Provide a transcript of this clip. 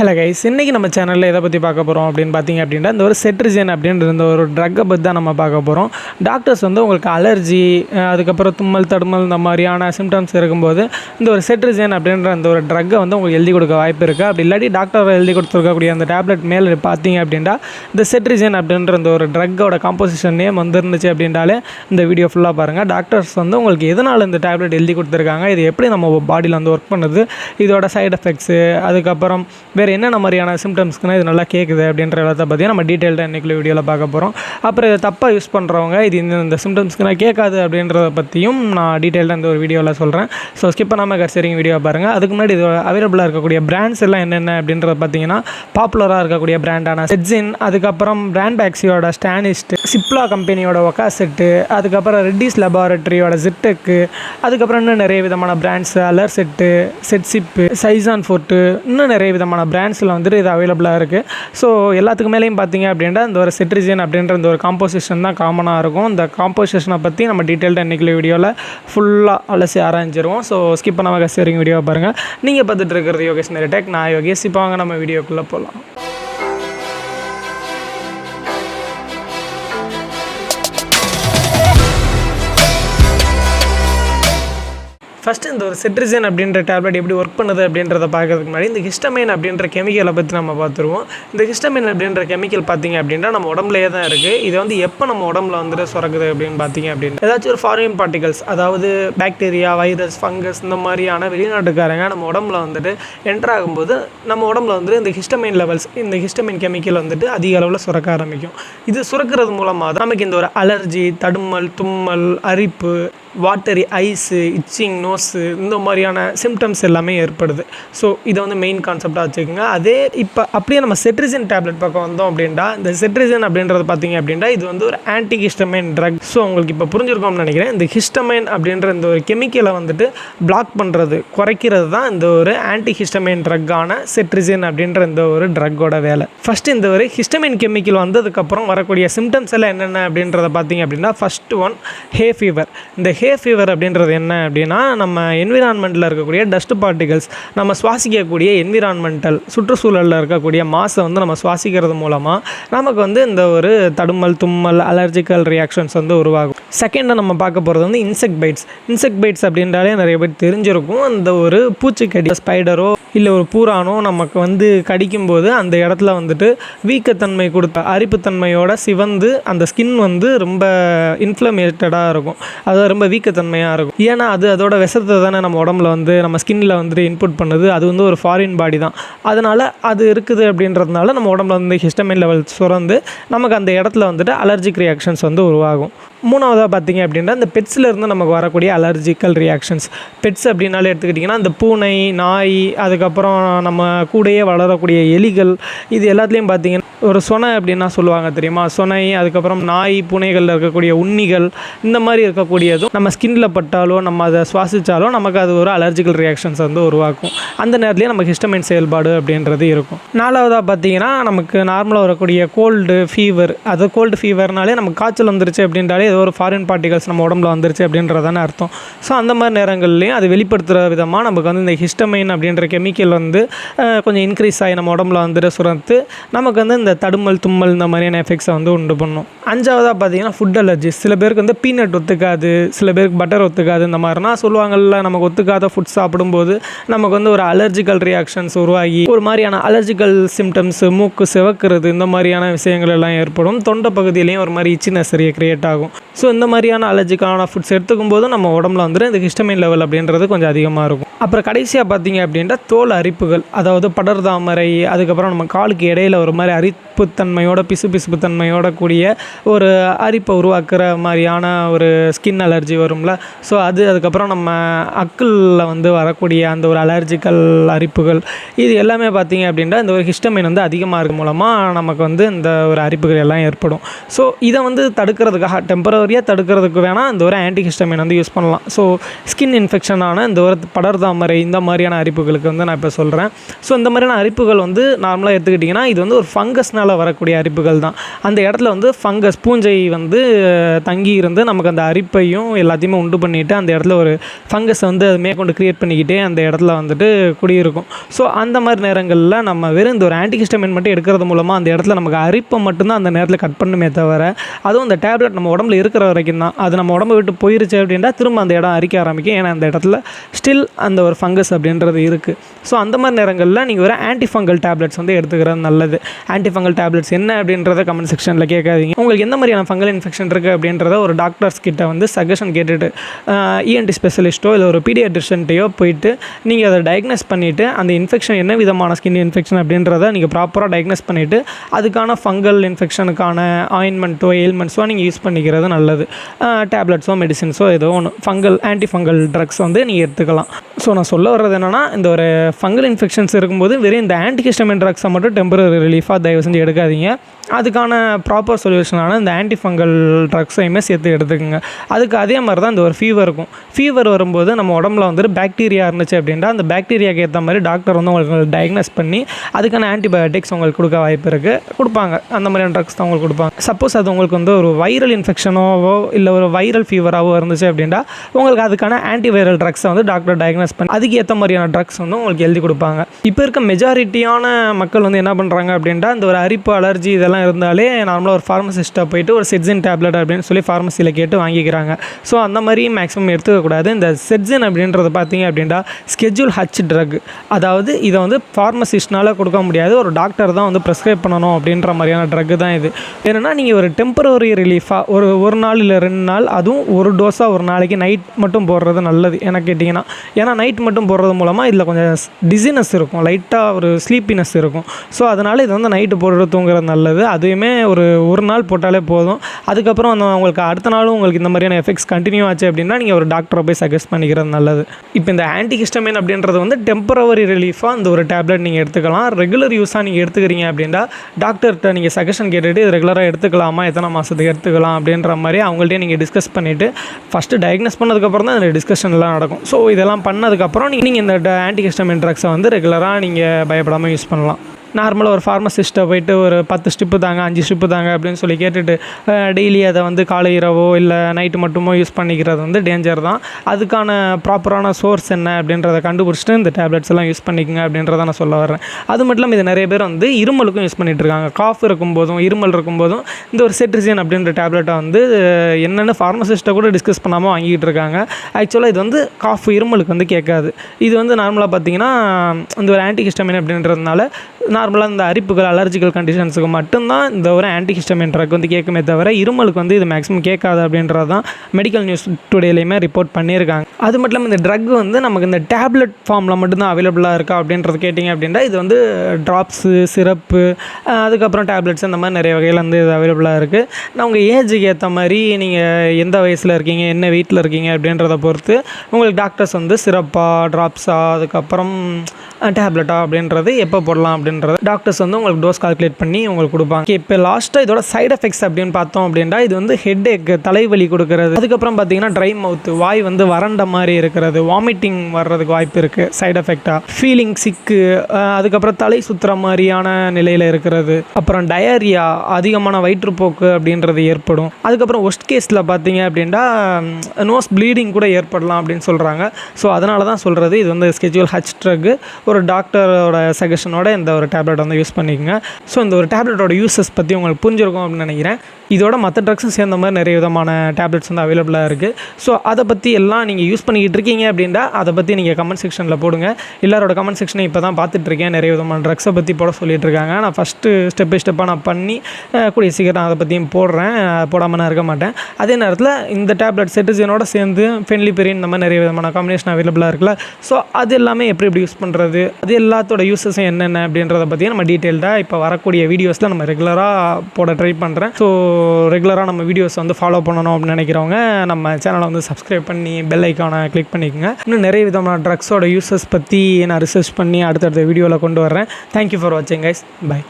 Hello guys இன்றைக்கி நம்ம சேனலில் எதை பற்றி பார்க்க போகிறோம் அப்படின்னு பார்த்தீங்க அப்படின்னா இந்த ஒரு செட்ரிஜன் அப்படின்ற இந்த ஒரு ட்ரக்கை பற்றி தான் நம்ம பார்க்க போகிறோம் டாக்டர்ஸ் வந்து உங்களுக்கு அலர்ஜி அதுக்கப்புறம் தும்மல் தடுமல் இந்த மாதிரியான சிம்டம்ஸ் இருக்கும்போது இந்த ஒரு செட்ரிஜன் அப்படின்ற அந்த ஒரு ட்ரக்கை வந்து உங்களுக்கு எழுதி கொடுக்க வாய்ப்பு இருக்குது அப்படி இல்லாட்டி டாக்டர் எழுதி கொடுத்துருக்கக்கூடிய அந்த டேப்லெட் மேலே பார்த்தீங்க அப்படின்னா இந்த செட்ரிஜன் அப்படின்ற அந்த ஒரு ட்ரக்கோட காம்போசிஷன் நேம் வந்துருந்துச்சு அப்படின்றாலே இந்த வீடியோ ஃபுல்லாக பாருங்கள் டாக்டர்ஸ் வந்து உங்களுக்கு எதனால் இந்த டேப்லெட் எழுதி கொடுத்துருக்காங்க இது எப்படி நம்ம பாடியில் வந்து ஒர்க் பண்ணுது இதோட சைடு எஃபெக்ட்ஸு அதுக்கப்புறம் வேறு என்னென்ன மாதிரியான சிம்டம்ஸ்க்குனா இது நல்லா கேட்குது அப்படின்ற எல்லாத்த பற்றி நம்ம டீட்டெயில்டாக இன்றைக்குள்ள வீடியோவில் பார்க்க போகிறோம் அப்புறம் இதை தப்பாக யூஸ் பண்ணுறவங்க இது இந்த இந்த சிம்டம்ஸ்க்குனா கேட்காது அப்படின்றத பற்றியும் நான் டீட்டெயில்டாக இந்த ஒரு வீடியோவில் சொல்கிறேன் ஸோ ஸ்கிப் பண்ணாமல் கடைசி வீடியோ பாருங்கள் அதுக்கு முன்னாடி இது அவைலபிளாக இருக்கக்கூடிய பிராண்ட்ஸ் எல்லாம் என்னென்ன அப்படின்றத பார்த்தீங்கன்னா பாப்புலராக இருக்கக்கூடிய பிராண்டான செட்ஜின் அதுக்கப்புறம் பிராண்ட் பேக்ஸியோட ஸ்டானிஸ்ட் சிப்லா கம்பெனியோட ஒக்கா செட்டு அதுக்கப்புறம் ரெட்டிஸ் லெபார்ட்டரியோட ஜிட்டெக்கு அதுக்கப்புறம் இன்னும் நிறைய விதமான பிராண்ட்ஸ் அலர் செட்டு செட் சிப்பு சைசான் ஃபோர்ட்டு இன்னும் நிறைய விதமான பிராண்ட்ஸில் வந்துட்டு இது அவைலபிளாக இருக்குது ஸோ எல்லாத்துக்கு மேலேயும் பார்த்தீங்க அப்படின்னா இந்த ஒரு செட்ரிஜன் அப்படின்ற இந்த ஒரு காம்போசிஷன் தான் காமனாக இருக்கும். இந்த காம்போசிஷனை பற்றி நம்ம டீட்டெயில்டாக இன்றைக்கி வீடியோவில் ஃபுல்லாக அலசி ஆராய்ஞ்சிருவோம். ஸோ ஸ்கிப் பண்ணாமல் கடைசி வரைக்கும் பாருங்கள் நீங்கள் பார்த்துட்டு இருக்கிறது யோகேஷ் டெக் நான் யோகேஷ். இப்போ வாங்க நம்ம வீடியோக்குள்ளே போகலாம் ஃபஸ்ட்டு இந்த ஒரு செட்ரிசன் அப்படின்ற டேப்லெட் எப்படி ஒர்க் பண்ணுது அப்படின்றத பார்க்கறதுக்கு முன்னாடி இந்த ஹிஸ்டமைன் அப்படின்ற கெமிக்கலை பற்றி நம்ம பார்த்துருவோம். இந்த ஹிஸ்டமைன் அப்படின்ற கெமிக்கல் பார்த்தீங்க அப்படின்னா நம்ம உடம்புலயே தான் இருக்குது இது வந்து எப்போ நம்ம உடம்புல வந்துட்டு சுரக்குது அப்படின்னு பார்த்தீங்க அப்படின்னு ஏதாச்சும் ஒரு ஃபாரின் பார்ட்டிகல்ஸ் அதாவது பாக்டீரியா வைரஸ் ஃபங்கஸ் இந்த மாதிரியான வெளிநாட்டுக்காரங்க நம்ம உடம்புல வந்துட்டு என்டர் ஆகும்போது நம்ம உடம்புல வந்துட்டு இந்த ஹிஸ்டமைன் லெவல்ஸ் இந்த ஹிஸ்டமைன் கெமிக்கல் வந்துட்டு அதிக அளவில் சுரக்க ஆரம்பிக்கும். இது சுரக்கிறது மூலமாக தான் நமக்கு இந்த ஒரு அலர்ஜி தடுமல் தும்மல் அரிப்பு வாட்டரி ஐஸு இச்சிங் நோஸு இந்த மாதிரியான சிம்டம்ஸ் எல்லாமே ஏற்படுது. ஸோ இதை வந்து மெயின் கான்செப்டாக வச்சுக்கோங்க. அதே இப்போ அப்படியே நம்ம செட்ரிஜன் டேப்லெட் பக்கம் வந்தோம் அப்படின்னா இந்த செட்ரிஜன் அப்படின்றது பார்த்தீங்க அப்படின்னா இது வந்து ஒரு ஆன்டி ஹிஸ்டமைன் ட்ரக் ஸோ உங்களுக்கு இப்போ புரிஞ்சிருக்கோம்னு நினைக்கிறேன். இந்த ஹிஸ்டமைன் அப்படின்ற இந்த ஒரு கெமிக்கலை வந்துட்டு பிளாக் பண்ணுறது குறைக்கிறது தான் இந்த ஒரு ஆன்டி ஹிஸ்டமைன் ட்ரக்கான செட்ரிஜன் அப்படின்ற இந்த ஒரு ட்ரக்கோட வேலை. ஃபஸ்ட்டு இந்த ஒரு ஹிஸ்டமைன் கெமிக்கல் வந்ததுக்கப்புறம் வரக்கூடிய சிம்டம்ஸ் எல்லாம் என்னென்ன அப்படின்றத பார்த்தீங்க அப்படின்னா ஃபஸ்ட்டு ஒன் ஹே ஃபீவர் இந்த ஹே ஃபீவர் அப்படின்றது என்ன அப்படின்னா நம்ம என்விரான்மெண்ட்டில் இருக்கக்கூடிய டஸ்ட் பார்ட்டிகல்ஸ் நம்ம சுவாசிக்கக்கூடிய என்விரான்மெண்டல் சுற்றுச்சூழலில் இருக்கக்கூடிய மாசை வந்து நம்ம சுவாசிக்கிறது மூலமாக நமக்கு வந்து இந்த ஒரு தடுமல் தும்மல் அலர்ஜிக்கல் ரியாக்ஷன்ஸ் வந்து உருவாகும். செகண்டாக நம்ம பார்க்க போகிறது வந்து இன்செக்ட் பைட்ஸ் இன்செக்ட் பைட்ஸ் அப்படின்றாலே நிறைய பேர் தெரிஞ்சிருக்கும். அந்த ஒரு பூச்சிக்கடி ஸ்பைடரோ இல்லை ஒரு பூரானோ நமக்கு வந்து கடிக்கும்போது அந்த இடத்துல வந்துட்டு வீக்கத்தன்மை கொடுத்த அரிப்புத்தன்மையோட சிவந்து அந்த ஸ்கின் வந்து ரொம்ப இன்ஃப்ளமேட்டடாக இருக்கும். அது ரொம்ப வீக்கத்தன்மையாக இருக்கும். ஏன்னா அது அதோட விஷத்தை தானே நம்ம உடம்புல வந்து நம்ம ஸ்கின்னில் வந்துட்டு இன்புட் பண்ணுது. அது வந்து ஒரு ஃபாரின் பாடி தான். அதனால் அது இருக்குது அப்படின்றதுனால நம்ம உடம்புல வந்து ஹிஸ்டமின் லெவல் சுரந்து நமக்கு அந்த இடத்துல வந்துட்டு அலர்ஜிக் ரியாக்ஷன்ஸ் வந்து உருவாகும். மூணாவதாக பார்த்தீங்க அப்படின்னா இந்த பெட்ஸில் இருந்து நமக்கு வரக்கூடிய அலர்ஜிக்கல் ரியாக்ஷன்ஸ் பெட்ஸ் அப்படின்னாலே எடுத்துக்கிட்டிங்கன்னா இந்த பூனை நாய் அதுக்கப்புறம் நம்ம கூடயே வளரக்கூடிய எலிகள் இது எல்லாத்துலேயும் பார்த்தீங்கன்னா ஒரு சொனை அப்படின்னா சொல்லுவாங்க தெரியுமா? சொனை அதுக்கப்புறம் நாய் புனைகளில் இருக்கக்கூடிய உண்ணிகள் இந்த மாதிரி இருக்கக்கூடியதும் நம்ம ஸ்கின்ல பட்டாலோ நம்ம அதை சுவாசித்தாலோ நமக்கு அது ஒரு அலர்ஜிக்கல் ரியாக்ஷன்ஸ் வந்து உருவாக்கும். அந்த நேரத்துலேயே நமக்கு ஹிஸ்டமின் செயல்பாடு அப்படின்றது இருக்கும். நாலாவதாக பார்த்தீங்கன்னா நமக்கு நார்மலாக வரக்கூடிய கோல்டு ஃபீவர் அது கோல்டு ஃபீவர்னாலே நமக்கு காய்ச்சல் வந்துருச்சு அப்படின்றாலே ஏதோ ஒரு ஃபாரின் பார்ட்டிகல்ஸ் நம்ம உடம்புல வந்துருச்சு அப்படின்றதானே அர்த்தம். ஸோ அந்த மாதிரி நேரங்கள்லேயும் அது வெளிப்படுத்துகிற விதமாக நமக்கு வந்து இந்த ஹிஸ்டமைன் அப்படின்ற கெமிக்கல் வந்து கொஞ்சம் இன்க்ரீஸ் ஆகி நம்ம உடம்புல வந்துட்டு சுரத்து நமக்கு வந்து இந்த தடுமல் தும்மல் இந்த மாதிரியான எஃபெக்ட்ஸை வந்து உண்டு பண்ணும். அஞ்சாவதாக பார்த்தீங்கன்னா ஃபுட் அலர்ஜி சில பேருக்கு வந்து பீனட் ஒத்துக்காது சில பேருக்கு பட்டர் ஒத்துக்காது இந்த மாதிரினா சொல்லுவாங்கல்ல நமக்கு ஒத்துக்காத ஃபுட் சாப்பிடும்போது நமக்கு வந்து ஒரு அலர்ஜிக்கல் ரியாக்ஷன்ஸ் உருவாகி ஒரு மாதிரியான அலர்ஜிக்கல் சிம்டம்ஸ் மூக்கு சிவக்கிறது இந்த மாதிரியான விஷயங்கள் எல்லாம் ஏற்படும். தொண்டை பகுதியிலையும் ஒரு மாதிரி இச்சினஸ் கிரியேட் ஆகும். ஸோ இந்த மாதிரியான அலர்ஜிக்கான ஃபுட்ஸ் எடுத்துக்கும் போது நம்ம உடம்புல வந்துட்டு இந்த ஹிஸ்டமின் லெவல் அப்படின்றது கொஞ்சம் அதிகமாக இருக்கும். அப்புறம் கடைசியாக பார்த்தீங்க அப்படின்னா தோல் அரிப்புகள் அதாவது படர்தாமரை அதுக்கப்புறம் நம்ம காலுக்கு இடையில ஒரு மாதிரி அரி பிசு பிசுப்பு தன்மையோட கூடிய ஒரு அரிப்பை உருவாக்குற மாதிரியான ஒரு ஸ்கின் அலர்ஜி வரும்ல. ஸோ அது அதுக்கப்புறம் நம்ம அக்கிளில் வந்து வரக்கூடிய அந்த ஒரு அலர்ஜிக்கல் அரிப்புகள் இது எல்லாமே பார்த்திங்க அப்படின்னா இந்த ஒரு ஹிஸ்டமின் வந்து அதிகமாக இருக்க மூலமாக நமக்கு வந்து இந்த ஒரு அரிப்புகள் எல்லாம் ஏற்படும். ஸோ இதை வந்து தடுக்கிறதுக்காக டெம்பரவரியாக தடுக்கிறதுக்கு வேணால் இந்த ஒரு ஆன்டிஹிஸ்டமின் வந்து யூஸ் பண்ணலாம். ஸோ ஸ்கின் இன்ஃபெக்ஷனான இந்த ஒரு படர்தாமரை இந்த மாதிரியான அரிப்புகளுக்கு வந்து நான் இப்போ சொல்கிறேன் ஸோ இந்த மாதிரியான அரிப்புகள் வந்து நார்மலாக எடுத்துக்கிட்டிங்கன்னா இது வந்து ஒரு ஃபங்கஸ் ஃபங்கஸ்னால் வரக்கூடிய அரிப்புகள் தான். அந்த இடத்துல வந்து ஃபங்கஸ் பூஞ்சை வந்து தங்கி இருந்து நமக்கு அந்த அரிப்பையும் எல்லாத்தையுமே உண்டு பண்ணிவிட்டு அந்த இடத்துல ஒரு ஃபங்கஸை வந்து அது மேற்கொண்டு க்ரியேட் பண்ணிக்கிட்டே அந்த இடத்துல வந்துட்டு குடியிருக்கும். ஸோ அந்த மாதிரி நேரங்களில் நம்ம வெறும் இந்த ஒரு ஆன்டிகிஸ்டமின் மட்டும் எடுக்கிறது மூலமாக அந்த இடத்துல நமக்கு அரிப்பை மட்டும்தான் அந்த நேரத்தில் கட் பண்ணுமே தவிர அதுவும் அந்த டேப்லெட் நம்ம உடம்புல இருக்கிற வரைக்கும் தான். அது நம்ம உடம்பு விட்டு போயிருச்சு அப்படின்னா திரும்ப அந்த இடம் அரிக்க ஆரம்பிக்கும். ஏன்னா அந்த இடத்துல ஸ்டில் அந்த ஒரு ஃபங்கஸ் அப்படின்றது இருக்குது ஸோ அந்த மாதிரி நேரங்களில் நீங்கள் ஒரு ஆன்டிஃபங்கல் டேப்லெட்ஸ் வந்து எடுத்துக்கிறது நல்லது. ஆன்டிஃபங்கல் டேப்லெட்ஸ் என்ன அப்படின்றத கமெண்ட் செக்ஷனில் கேட்காதீங்க. உங்களுக்கு எந்த மாதிரியான ஃபங்கல் இன்ஃபெக்ஷன் இருக்குது அப்படின்றத ஒரு டாக்டர்ஸ் கிட்ட வந்து சஜஷன் கேட்டுட்டு இஎன்டி ஸ்பெஷலிஸ்ட்டோ இல்லை ஒரு பீடியாட்ரிஷன்ட்டையோ போயிட்டு நீங்கள் அதை டயக்னோஸ் பண்ணிவிட்டு அந்த இன்ஃபெக்ஷன் என்ன விதமான ஸ்கின் இன்ஃபெக்ஷன் அப்படின்றத நீங்கள் ப்ராப்பராக டயக்னோஸ் பண்ணிவிட்டு அதுக்கான ஃபங்கல் இன்ஃபெக்ஷனுக்கான ஆயின்மெண்ட்டோ எயில்மெண்ட்ஸோ நீங்கள் யூஸ் பண்ணிக்கிறது நல்லது. டேப்லெட்ஸோ மெடிசின்ஸோ ஏதோ ஒன்று ஃபங்கல் ஆன்டி ஃபங்கல் ட்ரக்ஸ் வந்து நீங்கள் எடுத்துக்கலாம். ஸோ நான் சொல்ல வர்றது என்னென்னா இந்த ஒரு ஃபங்கல் இன்ஃபெக்ஷன்ஸ் இருக்கும்போது வெறும் இந்த ஆன்டிகிஸ்டமின் ட்ரக்ஸை மட்டும் டெம்பரரி ரிலீஃபாக தயவு செஞ்சு எடுக்காதீங்க. அதுக்கான ப்ராப்பர் சொல்யூஷனான இந்த ஆன்டி ஃபங்கல் ட்ரக்ஸையுமே சேர்த்து எடுத்துக்கோங்க. அதுக்கு அதே மாதிரி தான் இந்த ஒரு ஃபீவர் இருக்கும் ஃபீவர் வரும்போது நம்ம உடம்புல வந்துட்டு பாக்டீரியா இருந்துச்சு அப்படின்னா அந்த பாக்டீரியாவுக்கு ஏற்ற மாதிரி டாக்டர் வந்து உங்களுக்கு டயக்னோஸ் பண்ணி அதுக்கான ஆன்டிபயோட்டிக்ஸ் உங்களுக்கு கொடுக்க வாய்ப்பு இருக்குது கொடுப்பாங்க. அந்த மாதிரியான ட்ரக்ஸ் தான் உங்களுக்கு கொடுப்பாங்க. சப்போஸ் அது உங்களுக்கு வந்து ஒரு வைரல் இன்ஃபெக்ஷனோவோ இல்லை ஒரு வைரல் ஃபீவராகவோ இருந்துச்சு அப்படின்னா உங்களுக்கு அதுக்கான ஆன்டிவைரல் ட்ரக்ஸை வந்து டாக்டர் டயக்னோஸ் பண்ணி அதுக்கு ஏற்ற மாதிரியான ட்ரக்ஸ் வந்து உங்களுக்கு எழுதி கொடுப்பாங்க. இப்போ இருக்க மெஜாரிட்டியான மக்கள் வந்து என்ன பண்ணுறாங்க அப்படின்ட்டா இந்த ஒரு அரிப்பு அலர்ஜி இதெல்லாம் இருந்தாலே நார்மலாக ஒரு ஃபார்மசிஸ்ட்டாக போயிட்டு ஒரு செட்ஸின் டேப்லெட் அப்படின்னு சொல்லி ஃபார்மசியில் கேட்டு வாங்கிக்கிறாங்க. ஸோ அந்த மாதிரி மேக்ஸிமம் எடுத்துக்கக்கூடாது இந்த செட்ஸின் அப்படின்றத பார்த்தீங்க அப்படின்னா ஸ்கெட்யூல் ஹச் ட்ரக் அதாவது இதை வந்து ஃபார்மசிஸ்ட்னால் கொடுக்க முடியாது. ஒரு டாக்டர் தான் வந்து ப்ரெஸ்கிரைப் பண்ணணும் அப்படின்ற மாதிரியான ட்ரக் தான் இது. ஏன்னா நீங்கள் ஒரு டெம்பரரி ரிலீஃபாக ஒரு ஒரு நாள் இல்லை ரெண்டு நாள் அதுவும் ஒரு டோஸாக ஒரு நாளைக்கு நைட் மட்டும் போடுறது நல்லது. எனக்கு கேட்டிங்கன்னா. ஏன்னா நைட் மட்டும் போடுறது மூலமாக இதில் கொஞ்சம் டிசினஸ் இருக்கும். லைட்டாக ஒரு ஸ்லீப்பினஸ் இருக்கும். ஸோ அதனால் இது வந்து நைட்டு போடுறது தூங்குறது நல்லது. அதுவுமே ஒரு ஒரு நாள் போட்டாலே போதும். அதுக்கப்புறம் அந்த உங்களுக்கு அடுத்த நாளும் உங்களுக்கு இந்த மாதிரியான எஃபெக்ட்ஸ் கண்டினியூ ஆச்சு அப்படின்னா நீங்கள் ஒரு டாக்டரை போய் சஜஸ்ட் பண்ணிக்கிறது நல்லது. இப்போ இந்த ஆன்டிஹிஸ்டமின் அப்படின்றது வந்து டெம்பரவரி ரிலீஃபாக அந்த ஒரு டேப்லெட் நீங்கள் எடுத்துக்கலாம். ரெகுலர் யூஸாக நீங்கள் எடுத்துக்கிறீங்க அப்படின்னா டாக்டர்கிட்ட நீங்கள் சஜஷன் கேட்டுட்டு இது ரெகுலராக எடுத்துக்கலாமா? எத்தனை மாதத்துக்கு எடுத்துக்கலாம்? அப்படின்ற மாதிரி அவங்கள்ட்டே நீங்கள் டிஸ்கஸ் பண்ணிவிட்டு ஃபஸ்ட்டு டயக்னஸ் பண்ணதுக்கப்புறம் தான் இந்த டிஸ்கஷன்லாம் நடக்கும். ஸோ இதெல்லாம் பண்ண பண்ணதுக்கப்புறம் நீங்கள் இந்த ஆன்டிகிஸ்டமின் ட்ரக்ஸை வந்து ரெகுலராக நீங்கள் பயப்படாமல் யூஸ் பண்ணலாம். நார்மலாக ஒரு ஃபார்மசிஸ்ட்டை போயிட்டு ஒரு பத்து ஸ்டிப்பு தாங்க அஞ்சு ஸ்டிப்பு தாங்க அப்படின்னு சொல்லி கேட்டுட்டு டெய்லி அதை வந்து காலை இரவோ இல்லை நைட்டு மட்டுமோ யூஸ் பண்ணிக்கிறது வந்து டேஞ்சர் தான். அதுக்கான ப்ராப்பரான சோர்ஸ் என்ன அப்படின்றத கண்டுபிடிச்சிட்டு இந்த டேப்லெட்ஸ் எல்லாம் யூஸ் பண்ணிக்கோங்க அப்படின்றத நான் சொல்ல வர்றேன். அது மட்டும் இல்லாமல் இது நிறைய பேர் வந்து இருமலுக்கும் யூஸ் பண்ணிகிட்ருக்காங்க இருக்காங்க. காஃப் இருக்கும்போதும் இருமல் இருக்கும்போதும் இந்த ஒரு செட்ரிசியன் அப்படின்ற டேப்லெட்டை வந்து என்னென்னு ஃபார்மசிஸ்ட்டை கூட டிஸ்கஸ் பண்ணாமல் வாங்கிட்டு இருக்காங்க. ஆக்சுவலாக இது வந்து காஃப் இருமலுக்கு வந்து கேட்காது. இது வந்து நார்மலாக பார்த்தீங்கன்னா இந்த ஒரு ஆன்டிகிஸ்டமின் அப்படின்றதுனால நார்மலாக இந்த அரிப்புகள் அலர்ஜிக்கல் கண்டிஷன்ஸுக்கு மட்டும்தான் இந்த ஒரு ஆன்டிஹிஸ்டமின் ட்ரக் வந்து கேட்குமே தவிர இருமலுக்கு வந்து இது மேக்ஸிமம் கேட்காது அப்படின்றது தான் மெடிக்கல் நியூஸ் டுடேலையுமே ரிப்போர்ட் பண்ணியிருக்காங்க. அது மட்டும் இல்லாமல் இந்த ட்ரக் வந்து நமக்கு இந்த டேப்லெட் ஃபார்மில் மட்டும்தான் அவைலபிளாக இருக்கா அப்படின்றது கேட்டிங்க அப்படின்னா இது வந்து ட்ராப்ஸு சிரப்பு அதுக்கப்புறம் டேப்லெட்ஸ் இந்த மாதிரி நிறைய வகையில் வந்து இது அவைலபிளாக இருக்குது நான் உங்கள் ஏஜுக்கு ஏற்ற மாதிரி நீங்கள் எந்த வயசில் இருக்கீங்க என்ன வீட்டில் இருக்கீங்க அப்படின்றத பொறுத்து உங்களுக்கு டாக்டர்ஸ் வந்து சிரப்பாக ட்ராப்ஸா அதுக்கப்புறம் டேப்லெட்டா அப்படின்றது எப்போ போடலாம் அப்படின்றது டாக்டர்ஸ் வந்து உங்களுக்கு டோஸ் கால்குலேட் பண்ணி உங்களுக்கு கொடுப்பாங்க. இப்போ லாஸ்ட்டாக இதோட சைடு எஃபெக்ட்ஸ் அப்படின்னு பார்த்தோம் அப்படின்னா இது வந்து ஹெட் ஏக் தலைவலி கொடுக்கறது. அதுக்கப்புறம் பார்த்தீங்கன்னா ட்ரை மவுத் வாய் வந்து வறண்ட மாதிரி இருக்கிறது. வாமிட்டிங் வர்றதுக்கு வாய்ப்பு இருக்குது சைடு எஃபெக்டாக ஃபீலிங் சிக்கு அதுக்கப்புறம் தலை சுற்றுற மாதிரியான நிலையில் இருக்கிறது. அப்புறம் டயரியா அதிகமான வயிற்றுப்போக்கு அப்படின்றது ஏற்படும். அதுக்கப்புறம் ஒஸ்ட் கேஸில் பார்த்தீங்க அப்படின்னா நோஸ் ப்ளீடிங் கூட ஏற்படலாம் அப்படின்னு சொல்கிறாங்க ஸோ அதனால தான் சொல்கிறது இது வந்து ஸ்கெட்யூல் ஹச் ட்ரக் ஒரு டாக்டரோட சஜஷனோட இந்த ஒரு டேப்லெட் வந்து யூஸ் பண்ணிக்கோங்க. ஸோ இந்த ஒரு டேப்லெட்டோட யூசஸ் பற்றி உங்களுக்கு புரிஞ்சிருக்கும் அப்படின்னு நினைக்கிறேன். இதோட மற்ற ட்ரக்ஸும் சேர்ந்த மாதிரி நிறைய விதமான டேப்லெட்ஸ் வந்து அவைலபிளாக இருக்குது ஸோ அதை பற்றி எல்லாம் நீங்கள் யூஸ் பண்ணிக்கிட்டு இருக்கீங்க அப்படின்னா அதை பற்றி நீங்கள் கமெண்ட் செக்ஷனில் போடுங்க. எல்லாரோட கமெண்ட் செக்ஷனை இப்போ தான் பார்த்துட்ருக்கேன் நிறைய விதமான ட்ரக்ஸை பற்றி போட சொல்லிட்டு இருக்காங்க. நான் ஃபஸ்ட்டு ஸ்டெப் பை ஸ்டெப்பாக நான் பண்ணி கூடிய சீக்கிரம் அதை பற்றியும் போடுறேன். போடாமல் நான் இருக்க மாட்டேன். அதே நேரத்தில் இந்த டேப்லெட் செட்டிசனோட சேர்ந்து ஃபென்லிபெரின் இந்த மாதிரி நிறைய விதமான காம்பினேஷன் அவைலபிளாக இருக்குல்ல. ஸோ அது எல்லாமே எப்படி எப்படி யூஸ் பண்ணுறது அது எல்லாத்தோட யூஸஸும் என்னென்ன அப்படின்றத பற்றி நம்ம டீட்டெயில்டாக இப்போ வரக்கூடிய வீடியோஸில் நம்ம ரெகுலராக போட ட்ரை பண்ணுறேன் ஸோ ரெகுலராக நம்ம வீடியோஸ் வந்து ஃபாலோ பண்ணணும் அப்படின்னு நினைக்கிறவங்க நம்ம சேனலை வந்து சப்ஸ்கிரைப் பண்ணி பெல் ஐக்கானை கிளிக் பண்ணிக்கோங்க. இன்னும் நிறைய விதமான ட்ரக்ஸோட யூஸஸ் பற்றி நான் ரிசர்ச் பண்ணி அடுத்தடுத்த வீடியோவில் கொண்டு வரேன் தேங்க்யூ ஃபார் வாட்சிங் கைஸ் பை